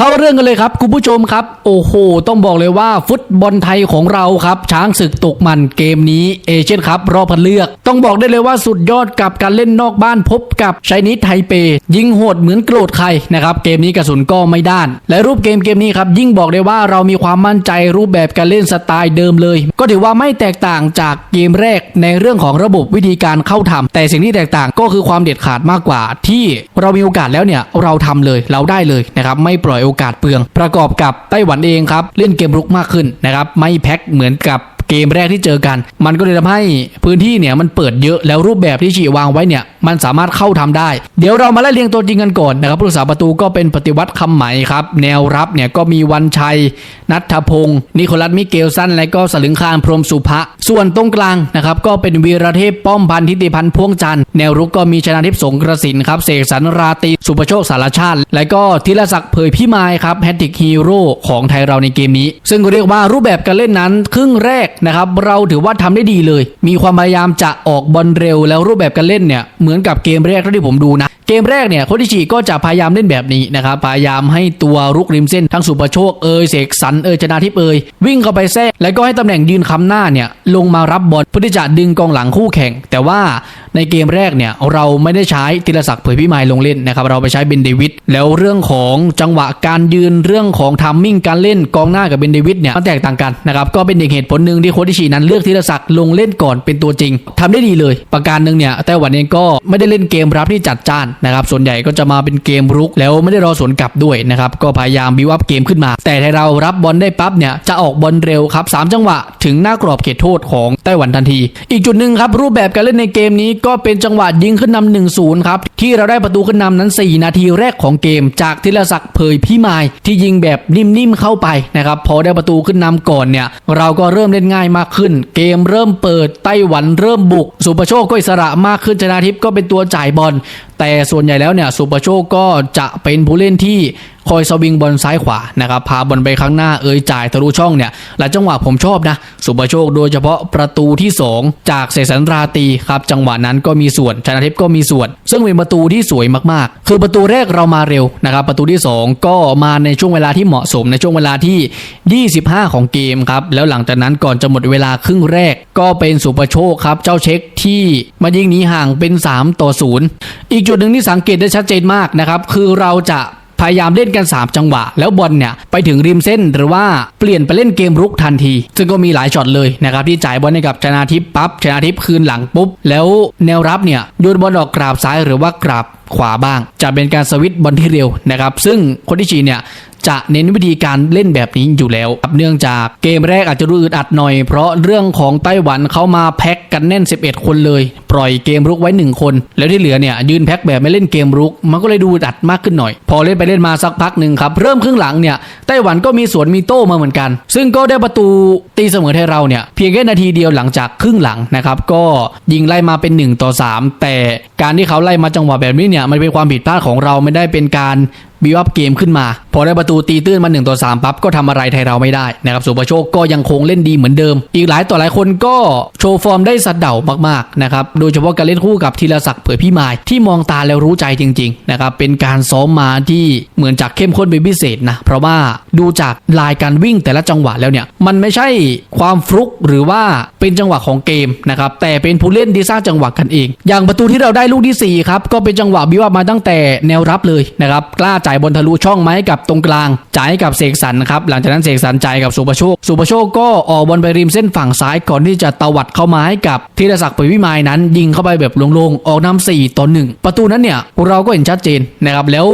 เข้าเรื่องกันเลยครับคุณผู้ชมครับ โอ้โห ต้องบอกเลยว่าฟุตบอลไทยของเราครับ ช้างศึกตกมันเกมนี้เอเชียนครับรอบพันเลือก ต้องบอกได้เลยว่าสุดยอดกับการเล่นนอกบ้านพบกับไชนีสไทเป ยิงโหดเหมือนโกรธใครนะครับเกมนี้กระสุนก็ไม่ด้าน และรูปเกมเกมนี้ครับยิ่งบอกได้ว่าเรามีความมั่นใจรูปแบบการเล่นสไตล์เดิมเลย ก็ถือว่าไม่แตกต่างจากเกมแรกในเรื่องของระบบวิธีการเข้าทำแต่สิ่งที่แตกต่างก็คือความเด็ดขาดมากกว่า ที่เรามีโอกาสแล้วเนี่ยเราทำเลยเราได้เลยนะครับไม่ปล่อยโอกาสเปลือง ประกอบกับไต้หวันเองครับเล่นเกมรุกมากขึ้นนะครับไม่แพ็คเหมือนกับเกมแรกที่เจอกัน มันก็เลยทำให้พื้นที่เนี่ยมันเปิดเยอะแล้วรูปแบบที่ฉีวางไว้เนี่ยมันสามารถเข้าทำได้ เดี๋ยวเรามาไล่เรียงตัวจริงกันก่อนนะครับผู้รักษาประตูก็เป็นปฏิวัติคำไหมครับ แนวรับเนี่ยก็มีวันชัย นัทพงศ์นิโคลัสมิเกลสันและก็สลึงคารพรหมสุภะ ส่วนตรงกลางนะครับก็เป็นวีรเทพป้อมพันธิติพันธ์พ่วงจันทร์แนวรุกก็มีชนะทิพย์สงกระสินครับเสกสรรราตีสุประโชคสารชาติ และก็ธีรศักดิ์เผยพิมายครับแฮตติกฮีโร่ของไทยเราในเกมนี้ ซึ่งเรียกว่ารูปแบบการเล่นนั้นครึ่งแรกนะครับเราถือว่าทำได้ดีเลย มีความพยายามจะออกบอลเร็วแล้วรูปแบบการเล่นเนี่ยเหมือนกับเกมแรกที่ผมดูนะ เกมแรกเนี่ยโคดิชิก็จะพยายามเล่นแบบนี้นะครับพยายามให้ตัวรุกริมเส้นทั้งสุประโชคเอยเสกสรรเอยชนาทิพย์เอยวิ่งเข้าไปแทรกแล้วก็ให้ตำแหน่งยืนคำหน้าเนี่ยลงมารับบอลเพื่อที่จะดึงกองหลังคู่แข่ง แต่ว่าในเกมแรกเนี่ยเราไม่ได้ใช้ติรศักดิ์เผยพิมายลงเล่นนะครับเราไปใช้เบนเดวิดแล้วเรื่องของจังหวะการยืนเรื่องของทัมมิ่งการเล่นกองหน้ากับเบนเดวิดเนี่ยมันแตกต่างกันนะครับก็เป็นอีกเหตุผลหนึ่งที่โคติชินั้นเลือกติรศักดิ์ลงเล่นก่อนเป็นตัวจริงทำได้ดีเลย ประการหนึ่งเนี่ยไต้หวันเองก็ไม่ได้เล่นเกมรับที่จัดจ้านนะครับส่วนใหญ่ก็จะมาเป็นเกมรุก แล้วไม่ได้รอสวนกลับด้วยนะครับก็พยายามบิวอัพเกมขึ้นมา แต่ถ้าเรารับบอลได้ปั๊บเนี่ยจะออกบอลเร็วครับสามจังหวะ ถึงหน้ากรอบเขตโทษของไต้หวันทันที อีกจุดหนึ่งครับรูปแบบการเล่นในเกมนี้ก็เป็นจังหวะยิงขึ้นนำหนึ่งศูนย์ครับที่เราได้ประตูขึ้นนำนั้น 4 นาทีแรกของเกม จากธีรศักดิ์เผยพิมายที่ยิงแบบนิ่มๆเข้าไปนะครับพอได้ประตูขึ้นนำก่อนเนี่ยเราก็เริ่มเล่นง่ายมากขึ้น เกมเริ่มเปิดไต้หวันเริ่มบุก สุประโชคก็อิสระมากขึ้นชนาทิพย์ก็เป็นตัวจ่ายบอล แต่ส่วนใหญ่แล้วเนี่ยสุปโชคก็จะเป็นผู้เล่นที่คอยสวิงบอลซ้ายขวานะครับพาบอลไปข้างหน้าเอ่ยจ่ายทะลุช่องเนี่ยหลายจังหวะผมชอบนะ สุปโชคโดยเฉพาะประตูที่ 2 จากเสสรรราตีครับจังหวะนั้นก็มีส่วนชนะทิพย์ก็มีส่วน ซึ่งเป็นประตูที่สวยมากๆ คือประตูแรกเรามาเร็วนะครับประตูที่ 2 ก็มาในช่วงเวลาที่เหมาะสมในช่วงเวลาที่ 25 ของเกมครับแล้วหลังจากนั้นก่อนจะหมดเวลาครึ่งแรก ก็เป็นสุปโชคครับเจ้าเช็คที่มายิงหนีห่างเป็น 3 ต่อ 0 อีกจุดหนึ่งที่สังเกตได้ชัดเจนมากนะครับคือเราจะพยายามเล่นกัน 3 จังหวะ แล้วบอลเนี่ยไปถึงริมเส้นหรือว่าเปลี่ยนไปเล่นเกมรุกทันที ซึ่งก็มีหลายช็อตเลยนะครับที่จ่ายบอลให้กับชนาทิพย์ปั๊บชนาทิพย์คืนหลังปุ๊บ แล้วแนวรับเนี่ยโยนบอลออกกราบซ้ายหรือว่ากราบขวาบ้าง จะเป็นการสวิตช์บอลที่เร็วนะครับซึ่งคนที่ชีเนี่ย จะเน้นวิธีการเล่นแบบนี้อยู่แล้วเนื่องจากเกมแรกอาจจะรู้อึดอัดหน่อย เพราะเรื่องของไต้หวันเขามาแพ็กกันแน่น 11 คนเลย ปล่อยเกมรุกไว้ 1 คน แล้วที่เหลือเนี่ยยืนแพ็กแบบไม่เล่นเกมรุก มันก็เลยดูอึดอัดมากขึ้นหน่อย พอเล่นไปเล่นมาสักพักหนึ่งครับ เริ่มครึ่งหลังเนี่ยไต้หวันก็มีสวนมีโต้มาเหมือนกัน ซึ่งก็ได้ประตูตีเสมอให้เราเนี่ยเพียงแค่นาทีเดียวหลังจากครึ่งหลังนะครับก็ยิงไล่มาเป็น 1 ต่อ 3 แต่การที่เขาไล่มาจังหวะแบบนี้เนี่ยมันเป็นความผิดพลาดของเราไม่ได้เป็นการ บิวอัพเกมขึ้นมา พอได้ประตูตีตื้นมา1ต่อ3ปั๊บก็ทำอะไรไทยเราไม่ได้นะครับสุภโชคก็ยังคงเล่นดีเหมือนเดิม อีกหลายต่อหลายคนก็โชว์ฟอร์มได้สัดเดามากๆนะครับโดยเฉพาะการเล่นคู่กับธีรศักดิ์เผยพิมายที่มองตาแล้วรู้ใจจริงๆนะครับเป็นการซ้อมมาที่เหมือนจากเข้มข้นเป็นพิเศษนะเพราะว่าดูจากลายการวิ่งแต่ละจังหวะแล้วเนี่ยมันไม่ใช่ความฟลุกหรือว่าเป็นจังหวะของเกมนะครับแต่เป็นผู้เล่นที่สร้างจังหวะกันเอง อย่างประตูที่เราได้ลูกที่สี่ครับก็เป็นจังหวะบิวอัพมาตั้งแต่แนวรับเลยนะครับกล้าจ่ายบอลทะลุช่องไหมาให้กับตรงกลาง จ่ายให้กับเสกสรรครับหลังจากนั้นเสกสรรจ่ายกับสุประโชค สุประโชคก็ออกบอลไปริมเส้นฝั่งซ้ายก่อนที่จะตวัดเข้ามาให้กับธีรศักดิ์เผยวิมายนั้น ยิงเข้าไปแบบลงๆออกนำ4ต่อ1ประตูนั้นเนี่ยเราก็เห็นชัดเจนนะครับแล้ว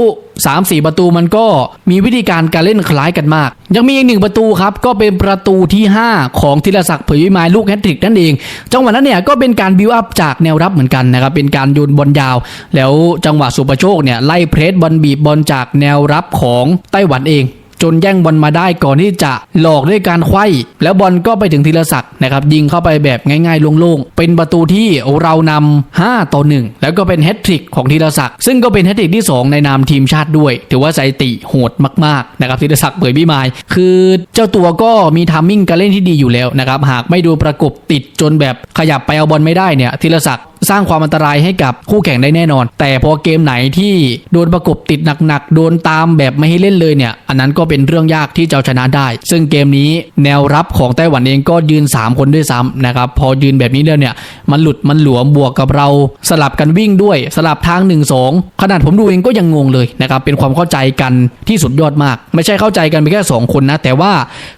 3 4 ประตูมันก็มีวิธีการการเล่นคล้ายกันมาก ยังมีอีกหนึ่งประตูครับ ก็เป็นประตูที่ 5 ของธีรศักดิ์เผยวิมายลูกแฮตทริกนั่นเอง จังหวะนั้นเนี่ยก็เป็นการบิวอัพจากแนวรับเหมือนกันนะครับ เป็นการโยนบอลยาว แล้วจังหวะสุประโชคเนี่ยไล่เพรสบอลบีบบอลจากแนวรับของไต้หวันเอง จนแย่งบอลมาได้ก่อนที่จะหลอกด้วยการไขว้แล้วบอลก็ไปถึงธีรศักดิ์นะครับยิงเข้าไปแบบง่ายๆโล่งๆเป็นประตูที่เรานำ5ต่อ 1 แล้วก็เป็นแฮตทริกของธีรศักดิ์ซึ่งก็เป็นแฮตทริกที่ 2 ในนามทีมชาติด้วย ถือว่าสถิติโหดมากๆนะครับธีรศักดิ์เผยพิมาย คือเจ้าตัวก็มีทัมมิ่งการเล่นที่ดีอยู่แล้วนะครับหากไม่ดูประกบติดจนแบบขยับไปเอาบอลไม่ได้เนี่ยธีรศักดิ์ สร้างความอันตรายให้กับคู่แข่งได้แน่นอน แต่พอเกมไหนที่โดนประกบติดหนักๆ โดนตามแบบไม่ให้เล่นเลยเนี่ย อันนั้นก็เป็นเรื่องยากที่จะชนะได้ ซึ่งเกมนี้แนวรับของไต้หวันเองก็ยืน 3 คนด้วยซ้ำนะครับ พอยืนแบบนี้แล้วเนี่ย มันหลุดมันหลวมบวกกับเราสลับกันวิ่งด้วยสลับทาง 1 2 ขนาดผมดูเองก็ยังงงเลยนะครับ เป็นความเข้าใจกันที่สุดยอดมาก ไม่ใช่เข้าใจกันเพียงแค่ 2 คนนะ แต่ว่า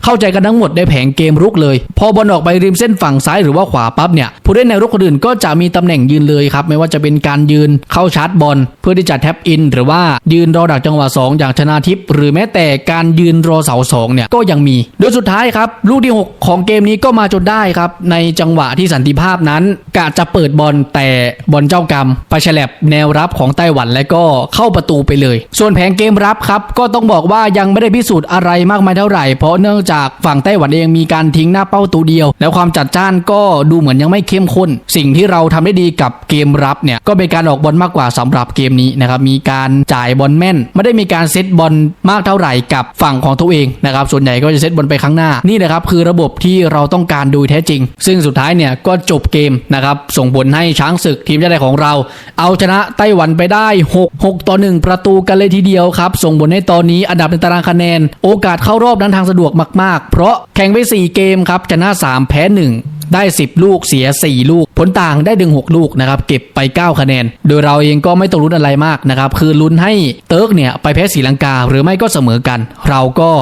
เข้าใจกันทั้งหมดในแผงเกมรุกเลย พอบอลออกไปริมเส้นฝั่งซ้ายหรือว่าขวาปั๊บเนี่ยผู้เล่นแนวรุกคนอื่นก็จะมีตำแหน่งยืนเลยครับไม่ว่าจะเป็นการยืนเข้าชาร์จบอลเพื่อที่จะแท็บอิน หรือว่ายืนรอดักจังหวะ 2 อย่างชนาทิพย์หรือแม้แต่การยืนรอเสาสองเนี่ยก็ยังมี โดยสุดท้ายครับ ลูกที่ 6 ของเกมนี้ก็มาจนได้ครับ ในจังหวะที่สันติภาพนั้นกะจะเปิดบอลแต่บอลเจ้ากรรมไปฉลับแนวรับของไต้หวันและก็เข้าประตูไปเลย ส่วนแผงเกมรับครับก็ต้องบอกว่ายังไม่ได้พิสูจน์อะไรมากมายเท่าไหร่เพราะเนื่องจากฝั่งไต้หวันเองมีการทิ้งหน้าเป้าตัวเดียว แล้วความจัดจ้านก็ดูเหมือนยังไม่เข้มข้นสิ่งที่เราทำได้ดีกับเกมรับเนี่ยก็เป็นการออกบอลมากกว่าสำหรับเกมนี้นะครับมีการจ่ายบอลแม่น ไม่ได้มีการเซตบอลมากเท่าไหร่กับฝั่งของตัวเองนะครับส่วนใหญ่ก็จะเซตบอลไปข้างหน้านี่นะครับคือระบบที่เราต้องการดยแท้จริง ซึ่งสุดท้ายเนี่ยก็จบเกมนะครับส่งผลให้ช้างศึกทีมชาติไทยของเรา เอาชนะไต้หวันไปได้ 6 6 ต่อ 1 ประตูกันเลยทีเดียวครับ ส่งผลให้ตอนนี้อันดับในตารางคะแนน โอกาสเข้ารอบนั้นทางสะดวกมาก ๆ เพราะแข่งไป 4 เกมครับชนะ 3 แพ้ 1 ได้ 10 ลูกเสีย 4 ลูก ผลต่างได้ดึง 6 ลูกนะครับเก็บไป 9 คะแนน โดยเราเองก็ไม่ต้องลุ้นอะไรมากนะครับคือลุ้นให้เติร์กเนี่ยไปแพ้ศรีลังกาหรือไม่ก็เสมอกัน เราก็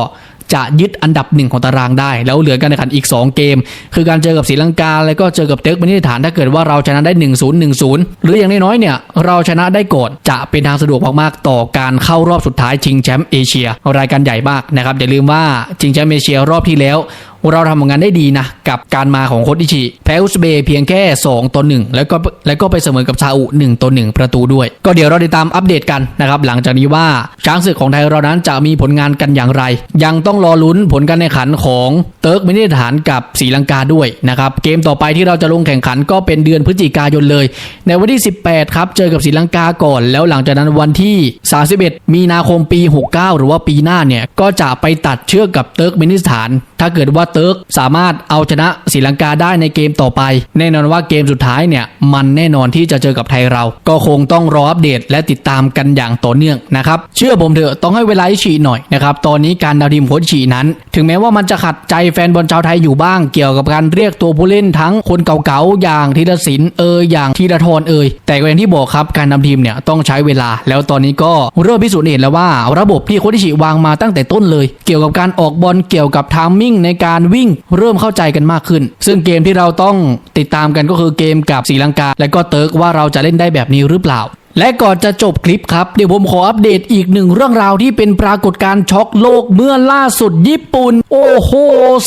จะยึดอันดับหนึ่งของตารางได้ แล้วเหลือการแข่งขันอีก 2 เกม คือการเจอกับศรีลังกา แล้วก็เจอกับเติร์กเป็นที่ฐานถ้าเกิดว่าเราชนะได้ 1 0 1 0 หรืออย่างน้อยๆเนี่ยเราชนะได้ก่อนจะเป็นทางสะดวกมากๆ ต่อการเข้ารอบสุดท้ายชิงแชมป์เอเชีย รายการใหญ่มากนะครับอย่าลืมว่าชิงแชมป์เอเชียรอบที่แล้ว เราทำผลงานได้ดีนะกับการมาของโคชอิชิแพ้อุซเบย์เพียงแค่ 2ต่อ1แล้วก็แล้วก็ไปเสมอกับซาอุ1ต่อ1ประตูด้วย ก็เดี๋ยวเราติดตามอัปเดตกันนะครับหลังจากนี้ว่าช้างศึกของไทยเรานั้นจะมีผลงานกันอย่างไร ยังต้องรอลุ้นผลการแข่งขันของเติร์กมินิฐานกับศรีลังกาด้วยนะครับเกมต่อไปที่เราจะลงแข่งขันก็เป็นเดือนพฤศจิกายนเลย ในวันที่ 18 ครับเจอกับศรีลังกาก่อน แล้วหลังจากนั้นวันที่ 31 มีนาคมปี 69 หรือว่าปีหน้าเนี่ยก็จะไปตัดเชือกกับเติร์กมินิสถาน ถ้าเกิดว่าเติร์กสามารถเอาชนะศรีลังกาได้ในเกมต่อไป แน่นอนว่าเกมสุดท้ายเนี่ยมันแน่นอนที่จะเจอกับไทยเรา ก็คงต้องรออัปเดตและติดตามกันอย่างต่อเนื่องนะครับเชื่อผมเถอะต้องให้เวลาอิชิหน่อยนะครับตอนนี้การดาวทีมโค้ชอิชินั้น ถึงแม้ว่ามันจะขัดใจแฟนบอลชาวไทยอยู่บ้างเกี่ยวกับการเรียกตัวผู้เล่นทั้งคนเก่าๆอย่างธีรศิลป์เอยอย่างธีรทรเอยแต่ก็อย่างที่บอกครับการนำทีมเนี่ยต้องใช้เวลา แล้วตอนนี้ก็เริ่มพิสูจน์เห็นแล้วว่า ระบบที่โค้ชอิชิวางมาตั้งแต่ต้นเลย เกี่ยวกับการออกบอลเกี่ยวกับทามมิ่งในการวิ่งเริ่มเข้าใจกันมากขึ้น ซึ่งเกมที่เราต้องติดตามกันก็คือเกมกับศรีลังกา และก็เติร์กว่าเราจะเล่นได้แบบนี้หรือเปล่า และก่อนจะจบคลิปครับ เดี๋ยวผมขออัปเดตอีกหนึ่งเรื่องราวที่เป็นปรากฏการณ์ช็อกโลกเมื่อล่าสุดญี่ปุ่น โอ้โห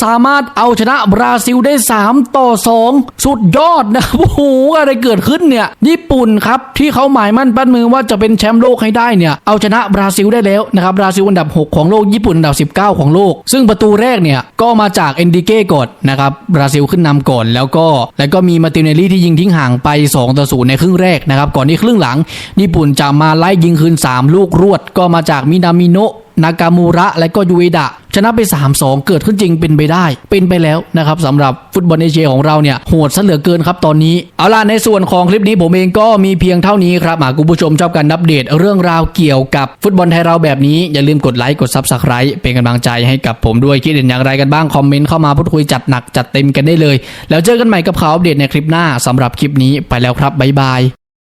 สามารถเอาชนะบราซิลได้ 3 ต่อ 2 สุดยอดนะโอ้โหอะไรเกิดขึ้นเนี่ย ญี่ปุ่นครับ ที่เขาหมายมั่นปั้นมือว่าจะเป็นแชมป์โลกให้ได้เนี่ย เอาชนะบราซิลได้แล้วนะครับบราซิลอันดับ 6 ของโลกญี่ปุ่นอันดับ 19 ของโลก ซึ่งประตูแรกเนี่ยก็มาจากเอนดิเก้ก่อนนะครับบราซิลขึ้นนำก่อนแล้วก็แล้วก็มีมาติเนลลี่ที่ยิงทิ้งห่างไป2ต่อ0ในครึ่งแรกนะครับก่อนที่ครึ่งหลังญี่ปุ่นจะมาไล่ยิงคืน 3 ลูกรวดก็มาจากมินามิโนะนากามูระและก็ยูเอดะชนะไป 3-2 เกิดขึ้นจริงเป็นไปได้ เป็นไปแล้วนะครับสำหรับฟุตบอลเอเชียของเราเนี่ยโหดซะเหลือเกินครับตอนนี้ เอาล่ะในส่วนของคลิปนี้ผมเองก็มีเพียงเท่านี้ครับหากคุณผู้ชมชอบการอัปเดตเรื่องราวเกี่ยวกับฟุตบอลไทยเราแบบนี้ อย่าลืมกดไลค์กด Subscribe เป็นกำลังใจให้กับผมด้วยคิดเห็นอย่างไรกันบ้าง คอมเมนต์เข้ามาพูดคุยจัดหนักจัดเต็มกันได้เลย แล้วเจอกันใหม่กับข่าวอัปเดตในคลิปหน้าสำหรับคลิปนี้ไปแล้วครับบ๊ายบาย